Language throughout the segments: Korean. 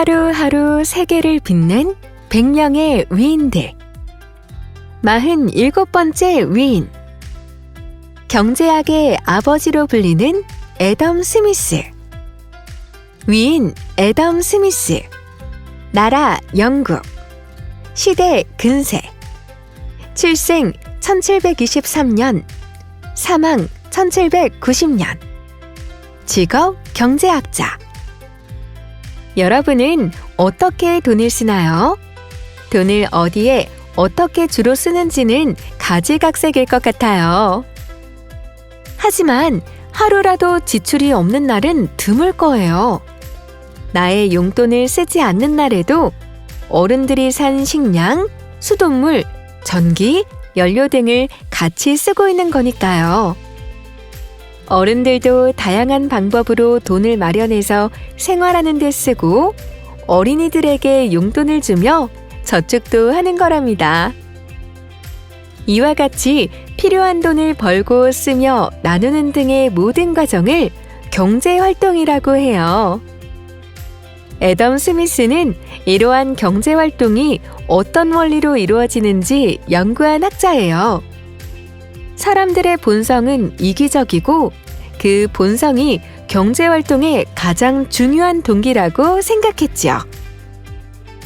하루하루 세계를 빛낸 100명의 위인들. 47번째 위인. 경제학의 아버지로 불리는 애덤 스미스. 위인 애덤 스미스. 나라 영국. 시대 근세. 출생 1723년. 사망 1790년. 직업 경제학자. 여러분은 어떻게 돈을 쓰나요? 돈을 어디에 어떻게 주로 쓰는지는 가지각색일 것 같아요. 하지만 하루라도 지출이 없는 날은 드물 거예요. 나의 용돈을 쓰지 않는 날에도 어른들이 산 식량, 수돗물, 전기, 연료 등을 같이 쓰고 있는 거니까요. 어른들도 다양한 방법으로 돈을 마련해서 생활하는 데 쓰고 어린이들에게 용돈을 주며 저축도 하는 거랍니다. 이와 같이 필요한 돈을 벌고 쓰며 나누는 등의 모든 과정을 경제 활동이라고 해요. 애덤 스미스는 이러한 경제 활동이 어떤 원리로 이루어지는지 연구한 학자예요. 사람들의 본성은 이기적이고 그 본성이 경제 활동의 가장 중요한 동기라고 생각했죠.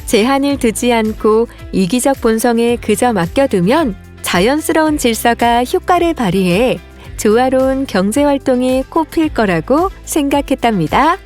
제한을 두지 않고 이기적 본성에 그저 맡겨두면 자연스러운 질서가 효과를 발휘해 조화로운 경제 활동이 꼽힐 거라고 생각했답니다.